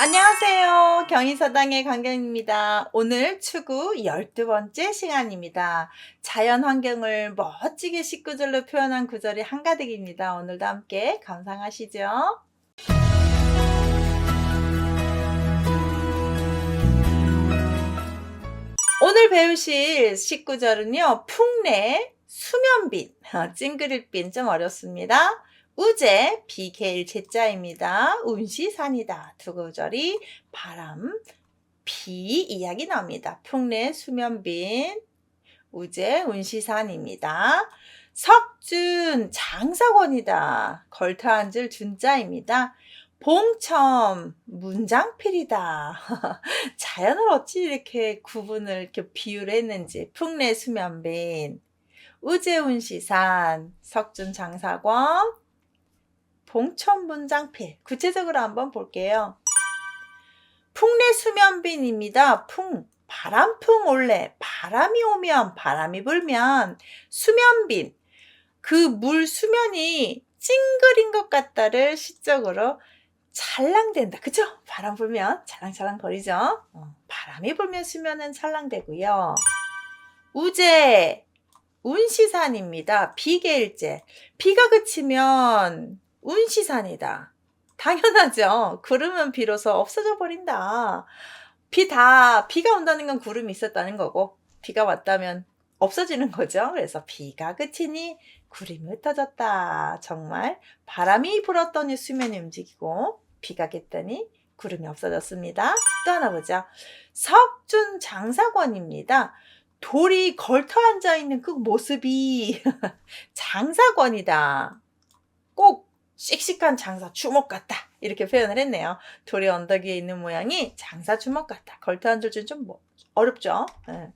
안녕하세요. 경희서당의 강경입니다. 오늘 추구 12번째 시간입니다. 자연 환경을 멋지게 식구절로 표현한 구절이 한가득입니다. 오늘도 함께 감상하시죠. 오늘 배우실 식구절은요, 풍래, 수면빈, 어, 찡그릴빈 좀 어렵습니다. 우제, 비계일 제자입니다. 운시산이다. 두 구절이 바람, 비 이야기 나옵니다. 풍래, 수면빈, 우제, 운시산입니다. 석준, 장사권이다. 걸터 앉을 준자입니다. 봉첨, 문장필이다. 자연을 어찌 이렇게 구분을 이렇게 비유를 했는지. 풍래, 수면빈, 우제운시산, 석준, 장사권, 봉천문장필. 구체적으로 한번 볼게요. 풍내 수면빈입니다. 풍. 바람풍 올래. 바람이 오면, 바람이 불면, 수면빈. 그 물 수면이 찡그린 것 같다를 시적으로 찰랑된다. 그죠? 바람 불면 찰랑찰랑 거리죠? 어, 바람이 불면 수면은 찰랑되고요. 우제, 운시산입니다. 비계일제. 비가 그치면 운시산이다. 당연하죠. 구름은 비로소 없어져 버린다. 비 다, 비가 온다는 건 구름이 있었다는 거고, 비가 왔다면 없어지는 거죠. 그래서 비가 그치니 구름이 흩어졌다. 정말 바람이 불었더니 수면이 움직이고, 비가 겠더니 구름이 없어졌습니다. 또 하나 보자. 석준 장사권입니다. 돌이 걸터 앉아 있는 그 모습이 장사권이다. 꼭 씩씩한 장사 주먹 같다. 이렇게 표현을 했네요. 돌이 언덕 위에 있는 모양이 장사 주먹 같다. 걸터 앉을 줄좀 어렵죠. 네.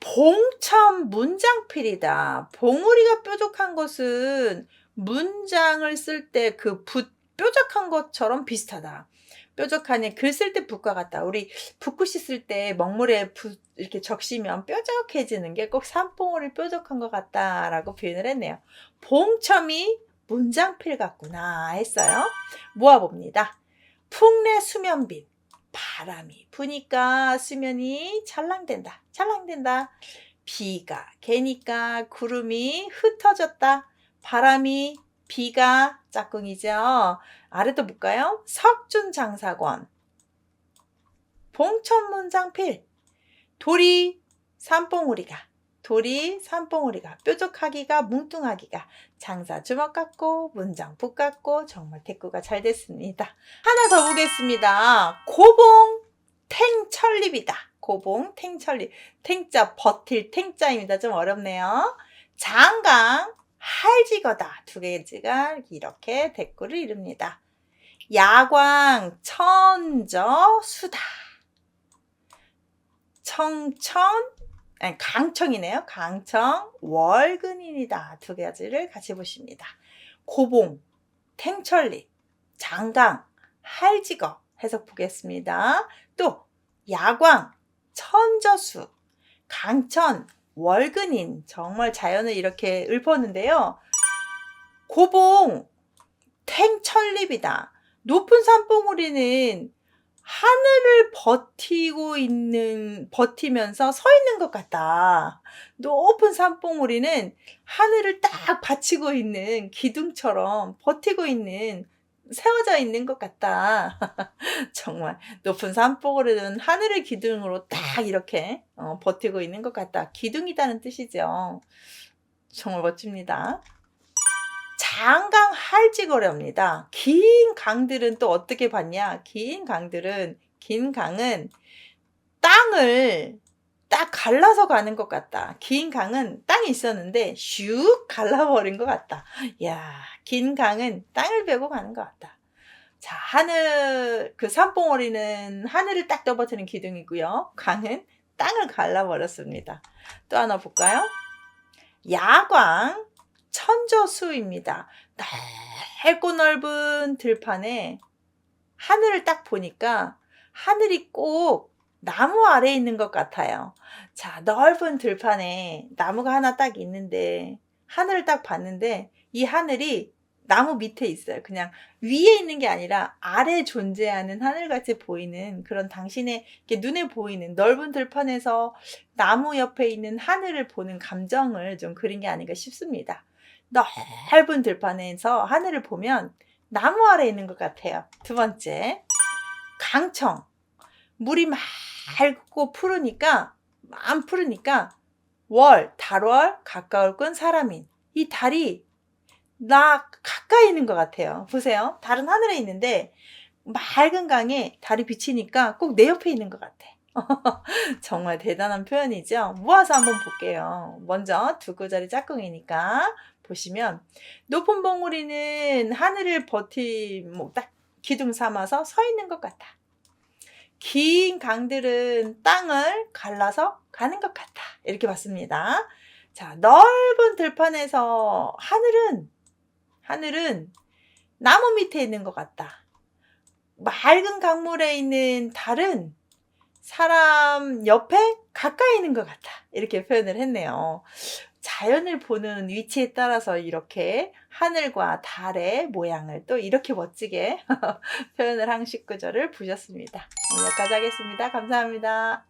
봉첨 문장필이다. 봉우리가 뾰족한 것은 문장을 쓸 때그붓 뾰족한 것처럼 비슷하다. 뾰족하니 글 쓸 때 붓과 같다. 우리 붓글씨 쓸 때 먹물에 붓 이렇게 적시면 뾰족해지는 게 꼭 산봉우리 뾰족한 것 같다라고 표현을 했네요. 봉첨이 문장필 같구나 했어요. 모아봅니다. 풍래 수면빈. 바람이 부니까 수면이 찰랑된다. 찰랑된다. 비가 개니까 구름이 흩어졌다. 바람이 비가 짝꿍이죠. 아래도 볼까요? 석준 장사권. 봉천문장필. 돌이 산봉우리가 돌이 산봉우리가 뾰족하기가 뭉뚱하기가 장사 주먹 같고 문장 북 같고 정말 대꾸가 잘 됐습니다. 하나 더 보겠습니다. 고봉 탱철립이다. 고봉 탱철립 탱자 버틸 탱자입니다. 좀 어렵네요. 장강 할지거다 두 개지가 이렇게 대꾸를 이룹니다. 야광 천저 수다 청천 아니, 강청이네요. 강청, 월근인이다. 두 가지를 같이 보십니다. 고봉, 탱천리, 장강, 할지거 해석 보겠습니다. 또 야광, 천저수, 강천, 월근인 정말 자연을 이렇게 읊었는데요. 고봉, 탱천립이다. 높은 산봉우리는 하늘을 버티고 있는, 버티면서 서 있는 것 같다. 높은 산봉우리는 하늘을 딱 받치고 있는 기둥처럼 버티고 있는, 세워져 있는 것 같다. 정말 높은 산봉우리는 하늘을 기둥으로 딱 이렇게 어, 버티고 있는 것 같다. 기둥이다는 뜻이죠. 정말 멋집니다. 장강 할지거래입니다. 긴 강들은 또 어떻게 봤냐? 긴 강들은 긴 강은 땅을 딱 갈라서 가는 것 같다. 긴 강은 땅이 있었는데 슉 갈라버린 것 같다. 야, 긴 강은 땅을 베고 가는 것 같다. 자, 하늘 그 산봉우리는 하늘을 딱 떠버리는 기둥이고요. 강은 땅을 갈라버렸습니다. 또 하나 볼까요? 야광 천저수입니다. 넓고 넓은 들판에 하늘을 딱 보니까 하늘이 꼭 나무 아래에 있는 것 같아요. 자, 넓은 들판에 나무가 하나 딱 있는데 하늘을 딱 봤는데 이 하늘이 나무 밑에 있어요. 그냥 위에 있는 게 아니라 아래 존재하는 하늘같이 보이는 그런 당신의 눈에 보이는 넓은 들판에서 나무 옆에 있는 하늘을 보는 감정을 좀 그린 게 아닌가 싶습니다. 넓은 들판에서 하늘을 보면 나무 아래 있는 것 같아요. 두 번째, 강청. 물이 맑고 푸르니까, 안 푸르니까, 월, 달월, 가까울 건 사람인. 이 달이 나 가까이 있는 것 같아요. 보세요. 달은 하늘에 있는데, 맑은 강에 달이 비치니까 꼭 내 옆에 있는 것 같아. 정말 대단한 표현이죠. 모아서 한번 볼게요. 먼저 두 구자리 짝꿍이니까 보시면 높은 봉우리는 하늘을 버티 뭐 딱 기둥 삼아서 서 있는 것 같다. 긴 강들은 땅을 갈라서 가는 것 같다. 이렇게 봤습니다. 자, 넓은 들판에서 하늘은 하늘은 나무 밑에 있는 것 같다. 맑은 강물에 있는 달은 사람 옆에 가까이 있는 것 같아. 이렇게 표현을 했네요. 자연을 보는 위치에 따라서 이렇게 하늘과 달의 모양을 또 이렇게 멋지게 표현을 한 19절을 보셨습니다. 오늘 여기까지 하겠습니다. 감사합니다.